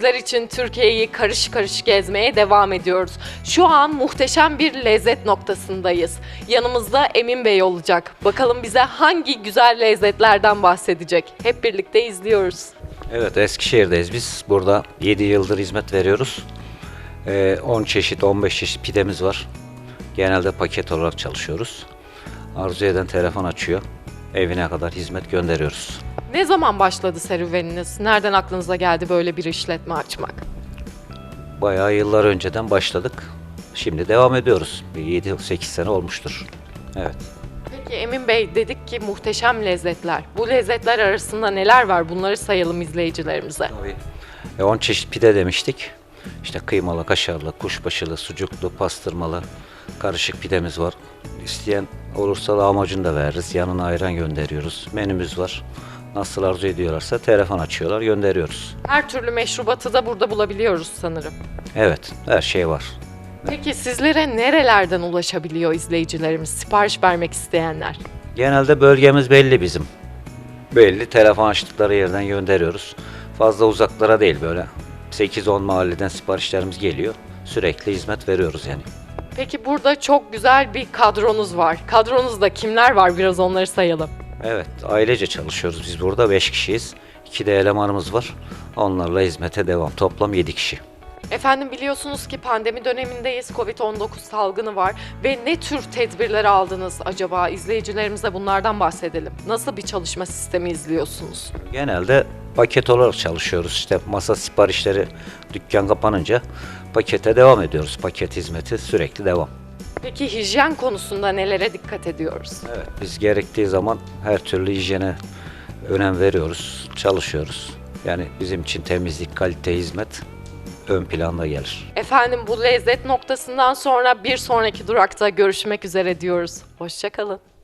Sizler için Türkiye'yi karış karış gezmeye devam ediyoruz. Şu an muhteşem bir lezzet noktasındayız. Yanımızda Emin Bey olacak. Bakalım bize hangi güzel lezzetlerden bahsedecek. Hep birlikte izliyoruz. Evet Eskişehir'deyiz biz. Burada 7 yıldır hizmet veriyoruz. Ee, 10 çeşit 15 çeşit pidemiz var. Genelde paket olarak çalışıyoruz. Arzu eden telefon açıyor. Evine kadar hizmet gönderiyoruz. Ne zaman başladı serüveniniz? Nereden aklınıza geldi böyle bir işletme açmak? Bayağı yıllar önceden başladık. Şimdi devam ediyoruz. Bir 7-8 sene olmuştur. Evet. Peki Emin Bey dedik ki muhteşem lezzetler. Bu lezzetler arasında neler var? Bunları sayalım izleyicilerimize. Tabii. E, 10 çeşit pide demiştik. İşte kıymalı, kaşarlı, kuşbaşılı, sucuklu, pastırmalı, karışık pidemiz var. İsteyen olursa lahmacun da veririz. Yanına ayran gönderiyoruz. Menümüz var. Nasıl arzu ediyorlarsa telefon açıyorlar, gönderiyoruz. Her türlü meşrubatı da burada bulabiliyoruz sanırım. Evet, her şey var. Peki sizlere nerelerden ulaşabiliyor izleyicilerimiz, sipariş vermek isteyenler? Genelde bölgemiz belli bizim. Belli, telefon açtıkları yerden gönderiyoruz. Fazla uzaklara değil böyle. 8-10 mahalleden siparişlerimiz geliyor. Sürekli hizmet veriyoruz yani. Peki burada çok güzel bir kadronuz var. Kadronuzda kimler var biraz onları sayalım. Evet, ailece çalışıyoruz biz burada. 5 kişiyiz. 2 de elemanımız var. Onlarla hizmete devam. Toplam 7 kişi. Efendim biliyorsunuz ki pandemi dönemindeyiz. Covid-19 salgını var ve ne tür tedbirler aldınız acaba? İzleyicilerimize bunlardan bahsedelim. Nasıl bir çalışma sistemi izliyorsunuz? Genelde paket olarak çalışıyoruz. İşte masa siparişleri dükkan kapanınca pakete devam ediyoruz. Paket hizmeti sürekli devam. Peki hijyen konusunda nelere dikkat ediyoruz? Evet, biz gerektiği zaman her türlü hijyene önem veriyoruz, çalışıyoruz. Yani bizim için temizlik, kalite, hizmet ön planda gelir. Efendim bu lezzet noktasından sonra bir sonraki durakta görüşmek üzere diyoruz. Hoşçakalın.